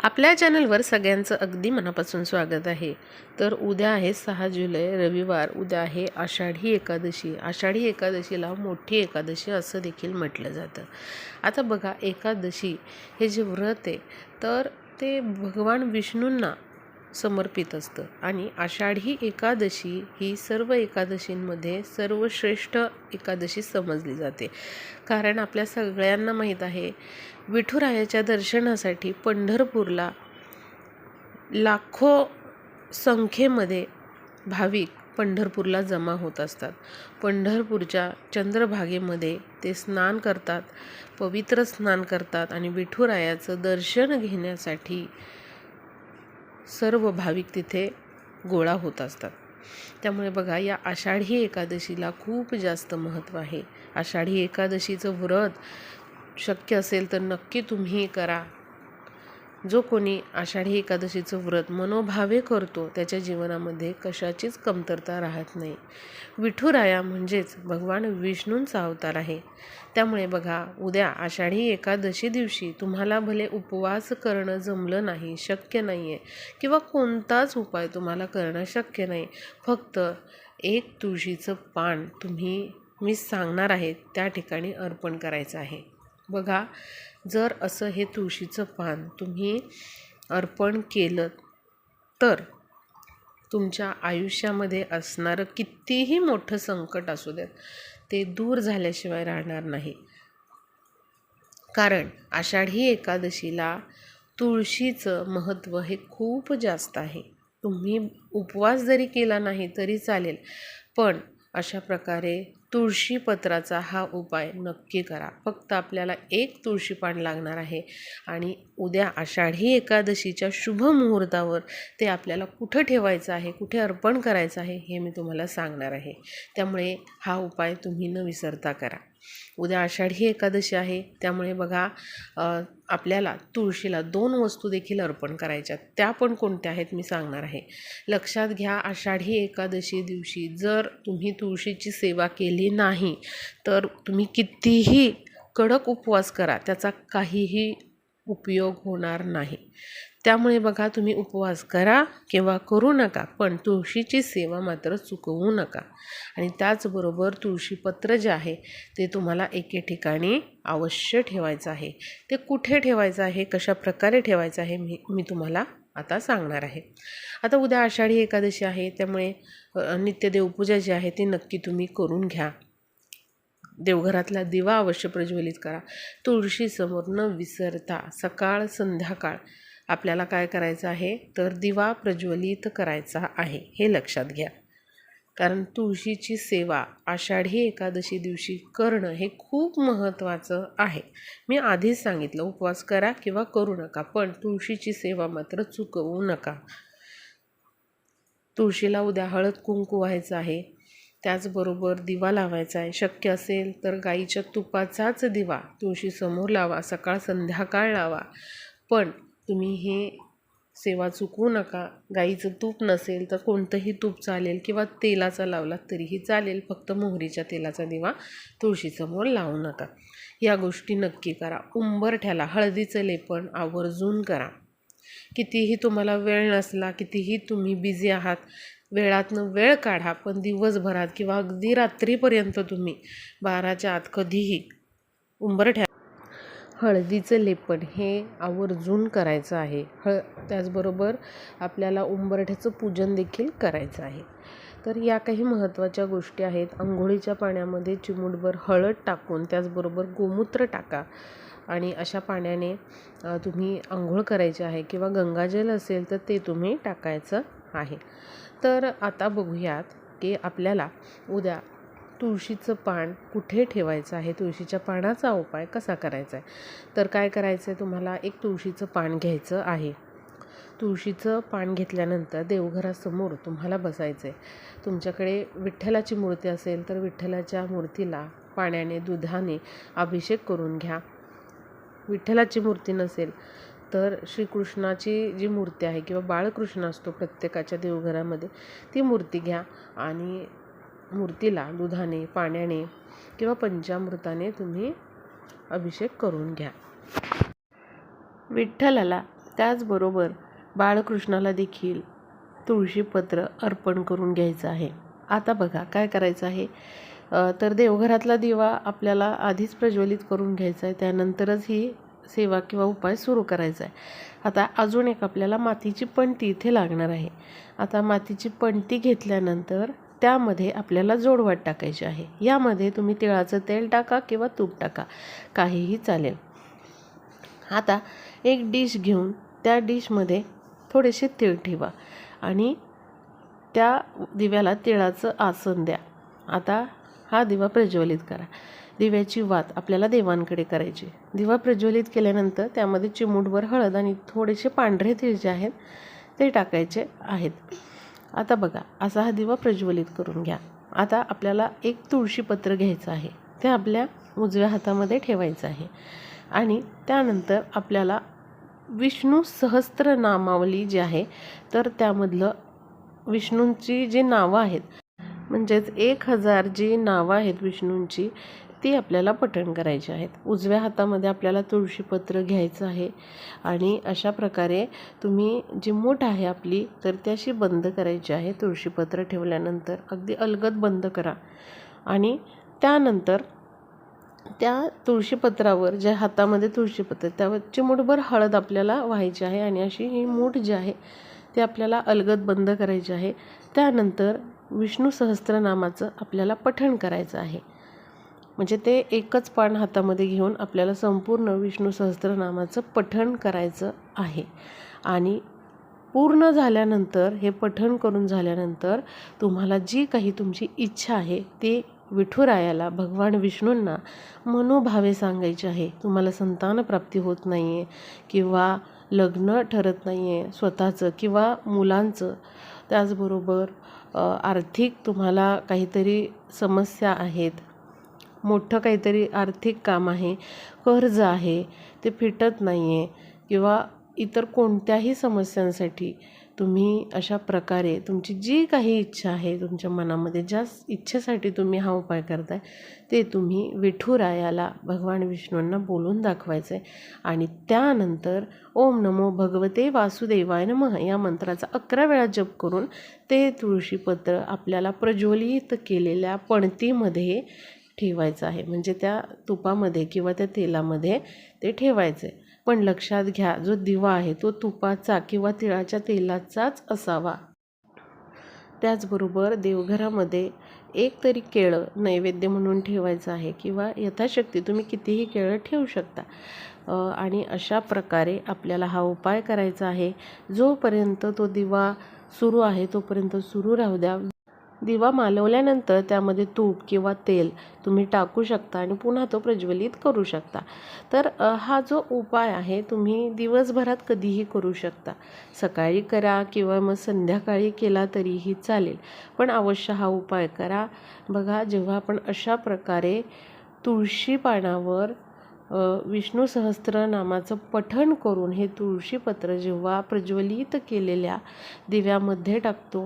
आपल्या चॅनलवर सगळ्यांचं अगदी मनापासून स्वागत आहे. तर उद्या आहे सहा जुलै रविवार. उद्या आहे आषाढी एकादशी. आषाढी एकादशीला मोठी एकादशी असं देखील म्हटलं जातं. आता बघा एकादशी हे जे व्रत आहे तर ते भगवान विष्णूंना समर्पित असतं. आणि आषाढी एकादशी ही सर्व एकादशींमध्ये सर्वश्रेष्ठ एकादशी समजली जाते. कारण आपल्या सगळ्यांना माहीत आहे विठुरायाच्या दर्शनासाठी पंढरपूरला लाखो संख्येमध्ये भाविक पंढरपूरला जमा होत असतात. पंढरपूरच्या चंद्रभागेमध्ये ते स्नान करतात पवित्र स्नान करतात आणि विठुरायाचं दर्शन घेण्यासाठी सर्व भाविक तिथे गोळा होत असतात. त्यामुळे बघा या आषाढी एकादशीला खूप जास्त महत्त्व आहे. आषाढी एकादशीचं व्रत शक्य असेल तर नक्की तुम्ही करा. जो कोणी आषाढी एकादशीचं व्रत मनोभावे करतो त्याच्या जीवनामध्ये कशाचीच कमतरता राहत नाही. विठुराया म्हणजेच भगवान विष्णूंचा अवतार आहे. त्यामुळे बघा उद्या आषाढी एकादशी दिवशी तुम्हाला भले उपवास करणं जमलं नाही शक्य नाही आहे किंवा कोणताच उपाय तुम्हाला करणं शक्य नाही फक्त एक तुळशीचं पान तुम्ही मी सांगणार आहे त्या ठिकाणी अर्पण करायचं आहे. बघा जर असं हे तुळशीचं पान तुम्ही अर्पण केलं तर तुमच्या आयुष्यामध्ये असणारं कितीही मोठं संकट असू देत ते दूर झाल्याशिवाय राहणार नाही. कारण आषाढी एकादशीला तुळशीचं महत्त्व हे खूप जास्त आहे. तुम्ही उपवास जरी केला नाही तरी चालेल पण अशा प्रकारे तुळशीपत्राचा हा उपाय नक्की करा. फक्त आपल्याला एक तुळशी पान लागणार आहे आणि उद्या आषाढी एकादशीच्या शुभ मुहूर्तावर ते आपल्याला कुठं ठेवायचं आहे कुठे अर्पण करायचं आहे हे मी तुम्हाला सांगणार आहे. त्यामुळे हा उपाय तुम्ही न विसरता करा. उद्या आषाढी एकादशी आहे त्यामुळे बघा आपल्याला तुळशीला दोन वस्तू देखील अर्पण करायच्या त्या पण कोणत्या आहेत मी सांगणार आहे. लक्षात घ्या आषाढी एकादशी दिवशी जर तुम्ही तुळशीची सेवा केली नाही तर तुम्ही कितीही कडक उपवास करा त्याचा काहीही उपयोग होणार नाही. त्यामुळे बघा तुम्ही उपवास करा किंवा करू नका पण तुळशीची सेवा मात्र चुकवू नका. आणि त्याचबरोबर तुळशीपत्र जे आहे ते तुम्हाला एके ठिकाणी अवश्य ठेवायचं आहे. ते कुठे ठेवायचं आहे कशा प्रकारे ठेवायचं आहे मी मी तुम्हाला आता सांगणार आहे. आता उद्या आषाढी एकादशी आहे त्यामुळे नित्यदेवपूजा जी आहे ती नक्की तुम्ही करून घ्या. देवघरातला दिवा अवश्य प्रज्वलित करा. तुळशीसमोर न विसरता सकाळ संध्याकाळ आपल्याला काय करायचं आहे? तर दिवा प्रज्वलित करायचा आहे हे लक्षात घ्या. कारण तुळशीची सेवा आषाढी एकादशी दिवशी करणं हे खूप महत्त्वाचं आहे. मी आधीच सांगितलं उपवास करा किंवा करू नका पण तुळशीची सेवा मात्र चुकवू नका. तुळशीला उद्या हळद कुंकू व्हायचं आहे. त्याचबरोबर दिवा लावायचा आहे. शक्य असेल तर गाईच्या तुपाचाच दिवा तुळशीसमोर लावा सकाळ संध्याकाळ लावा. पण तुम्ही हे सेवा चुकवू नका. गाईचं तूप नसेल तर कोणतंही तूप चालेल किंवा तेलाचा लावला तरीही चालेल. फक्त मोहरीच्या तेलाचा दिवा तुळशीसमोर लावू नका. या गोष्टी नक्की करा. उंबरठ्याला हळदीचं लेपन आवर्जून करा. कितीही तुम्हाला वेळ नसला कितीही तुम्ही बिझी आहात वेळातनं वेळ काढा पण दिवसभरात किंवा अगदी रात्रीपर्यंत तुम्ही बाराच्या आत कधीही उंबरठ्या हळदीचं लेपन हे आवर्जून करायचं आहे. हळ त्याचबरोबर आपल्याला उंबरठ्याचं पूजन देखील करायचं आहे. तर या काही महत्त्वाच्या गोष्टी आहेत. आंघोळीच्या पाण्यामध्ये चिमूटभर हळद टाकून त्याचबरोबर गोमूत्र टाका आणि अशा पाण्याने तुम्ही आंघोळ करायचे आहे किंवा गंगाजल असेल तर ते तुम्ही टाकायचं आहे. तर आता बघूयात की आपल्याला उद्या तुळशीचं पान कुठे ठेवायचं आहे? तुळशीच्या पानाचा उपाय कसा करायचा आहे? तर काय करायचं आहे तुम्हाला? एक तुळशीचं पान घ्यायचं आहे. तुळशीचं पान घेतल्यानंतर देवघरासमोर तुम्हाला बसायचं आहे तुमच्याकडे विठ्ठलाची मूर्ती असेल तर विठ्ठलाच्या मूर्तीला पाण्याने दुधाने अभिषेक करून घ्या. विठ्ठलाची मूर्ती नसेल तर श्रीकृष्णाची जी मूर्ती आहे किंवा बाळकृष्ण असतो प्रत्येकाच्या देवघरामध्ये ती मूर्ती घ्या आणि मूर्तीला दुधाने पाण्याने किंवा पंचामृताने तुम्ही अभिषेक करून घ्या. विठ्ठलाला त्याचबरोबर बाळकृष्णाला देखील तुळशीपत्र अर्पण करून घ्यायचं आहे. आता बघा काय करायचं आहे. तर देवघरातला दिवा आपल्याला आधीच प्रज्वलित करून घ्यायचा आहे. त्यानंतरच ही सेवा किंवा उपाय सुरू करायचा आहे. आता अजून एक आपल्याला मातीची पणती इथे लागणार आहे. आता मातीची पणती घेतल्यानंतर त्यामध्ये आपल्याला जोडवाट टाकायची आहे. यामध्ये तुम्ही तिळाचं तेल टाका किंवा तूप टाका. काहीही चालेल. आता एक डिश घेऊन त्या डिशमध्ये थोडेसे तीळ ठेवा आणि त्या दिव्याला तिळाचं आसन द्या. आता हा दिवा प्रज्वलित करा. दिव्याची वात आपल्याला देवांकडे करायची. दिवा प्रज्वलित केल्यानंतर त्यामध्ये चिमूटभर हळद आणि थोडेसे पांढरे तीळ जे आहेत ते टाकायचे आहेत. आता बघा असा हा दिवा प्रज्वलित करून घ्या. आता आपल्याला एक तुळशीपत्र घ्यायचं आहे. ते आपल्या उजव्या हातामध्ये ठेवायचं आहे. आणि त्यानंतर आपल्याला विष्णू सहस्त्र नामावली जी आहे तर त्यामधलं विष्णूंची जी नावं आहेत म्हणजेच एक हजार जी नावं आहेत विष्णूंची ती आपल्याला पठण करायची आहेत. उजव्या हातामध्ये आपल्याला तुळशीपत्र घ्यायचं आहे आणि अशा प्रकारे तुम्ही जी मूठ आहे आपली तर ती अशी बंद करायची आहे. तुळशीपत्र ठेवल्यानंतर अगदी अलगद बंद करा. आणि त्यानंतर त्या तुळशीपत्रावर ज्या हातामध्ये तुळशीपत्र त्यावर मूठभर हळद आपल्याला व्हायची आहे आणि अशी ही मूठ जी आहे ती आपल्याला अलगद बंद करायची आहे. त्यानंतर विष्णू सहस्त्रनामाचं आपल्याला पठण करायचं आहे. म्हणजे ते एकच पान हातामध्ये घेऊन आपल्याला संपूर्ण विष्णू सहस्त्रनामाचं पठण करायचं आहे. आणि पूर्ण झाल्यानंतर हे पठण करून झाल्यानंतर तुम्हाला जी काही तुमची इच्छा आहे ती विठुरायाला भगवान विष्णूंना मनोभावे सांगायचे आहे. तुम्हाला संतानप्राप्ती होत नाही आहे किंवा लग्न ठरत नाही आहे स्वतःचं किंवा मुलांचं. त्याचबरोबर आर्थिक तुम्हाला काहीतरी समस्या आहेत. मोठं काहीतरी आर्थिक काम आहे कर्ज आहे ते फिटत नाही आहे किंवा इतर कोणत्याही समस्यांसाठी तुम्ही अशा प्रकारे तुमची जी काही इच्छा आहे तुमच्या मनामध्ये ज्या इच्छेसाठी तुम्ही हा उपाय करताय ते तुम्ही विठुरायाला भगवान विष्णूंना बोलून दाखवायचं आहे आणि त्यानंतर ओम नमो भगवते वासुदेवाय नमः या मंत्राचा अकरा वेळा जप करून ते तुळशीपत्र आपल्याला प्रज्वलित केलेल्या पणतीमध्ये ठेवायचं आहे. म्हणजे त्या तुपामध्ये किंवा त्या तेलामध्ये ते ठेवायचं आहे पण लक्षात घ्या जो दिवा आहे तो तुपाचा किंवा तिळाच्या तेलाचाच असावा. त्याचबरोबर देवघरामध्ये एक तरी केळं नैवेद्य म्हणून ठेवायचं आहे किंवा यथाशक्ती तुम्ही कितीही केळं ठेवू शकता. आणि अशा प्रकारे आपल्याला हा उपाय करायचा आहे. जोपर्यंत तो दिवा सुरू आहे तोपर्यंत सुरू राहू द्या. दिवा मालवल्यानंतर त्यामध्ये तूप किंवा तेल तुम्ही टाकू शकता आणि पुन्हा तो प्रज्वलित करू शकता. तर हा जो उपाय आहे तुम्ही दिवसभरात कधीही करू शकता. सकाळी करा किंवा मग संध्याकाळी केला तरीही चालेल. पण अवश्य हा उपाय करा. बघा जेव्हा आपण अशा प्रकारे तुळशी पानावर विष्णू सहस्त्र नामाचं पठण करून हे तुळशीपत्र जेव्हा प्रज्वलित केलेल्या दिव्यामध्ये टाकतो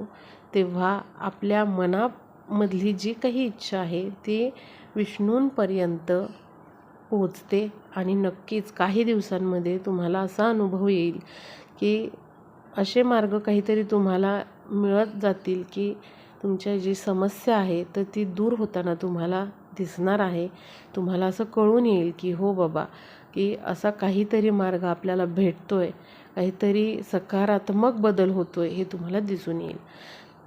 तेव्हा आपल्या मनामधली जी काही इच्छा आहे ती विष्णूंपर्यंत पोचते आणि नक्कीच काही दिवसांमध्ये तुम्हाला असा अनुभव येईल की असे मार्ग काहीतरी तुम्हाला मिळत जातील की तुमच्या जी समस्या आहे तर ती दूर होताना तुम्हाला दिसणार आहे. तुम्हाला असं कळून येईल की हो बाबा की असा काहीतरी मार्ग आपल्याला भेटतो आहे काहीतरी सकारात्मक बदल होतो आहे हे तुम्हाला दिसून येईल.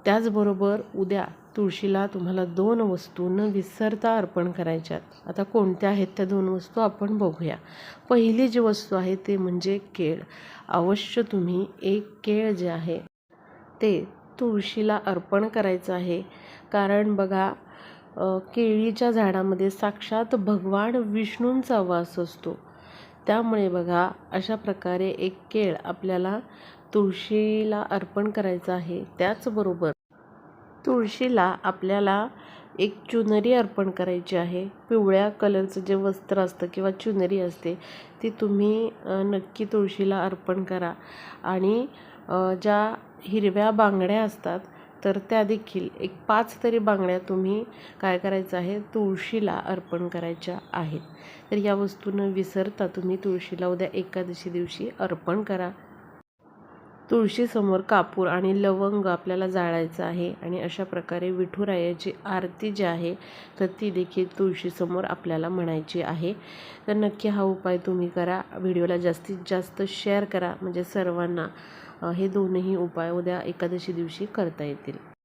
त्याचबरोबर उद्या तुळशीला तुम्हाला दोन वस्तू न विसरता अर्पण करायच्यात. आता कोणत्या आहेत त्या दोन वस्तू आपण बघूया. पहिली जी वस्तू आहे ते म्हणजे केळ. अवश्य तुम्ही एक केळ जे आहे ते तुळशीला अर्पण करायचं आहे. कारण बघा केळीच्या झाडामध्ये साक्षात भगवान विष्णूंचा वास असतो. त्यामुळे बघा अशा प्रकारे एक केळ आपल्याला तुळशीला अर्पण करायचं आहे. त्याचबरोबर तुळशीला आपल्याला एक चुनरी अर्पण करायची आहे. पिवळ्या कलरचं जे वस्त्र असतं किंवा चुनरी असते ती तुम्ही नक्की तुळशीला अर्पण करा. आणि ज्या हिरव्या बांगड्या असतात तर त्या देखील एक पाच तरी बांगड्या तुम्ही काय करायचं आहे तुळशीला अर्पण करायच्या आहेत. तर या वस्तूनं विसरता तुम्ही तुळशीला उद्या एकादशी दिवशी अर्पण करा. तुळशीसमोर कापूर आणि लवंग आपल्याला जाळायचं आहे आणि अशा प्रकारे विठुरायाची आरती जी आहे तर ती देखील तुळशीसमोर आपल्याला म्हणायची आहे. तर नक्की हा उपाय तुम्ही करा. व्हिडिओला जास्तीत जास्त शेअर करा. म्हणजे सर्वांना हे दोनही उपाय उद्या एकादशी दिवशी करता येतील.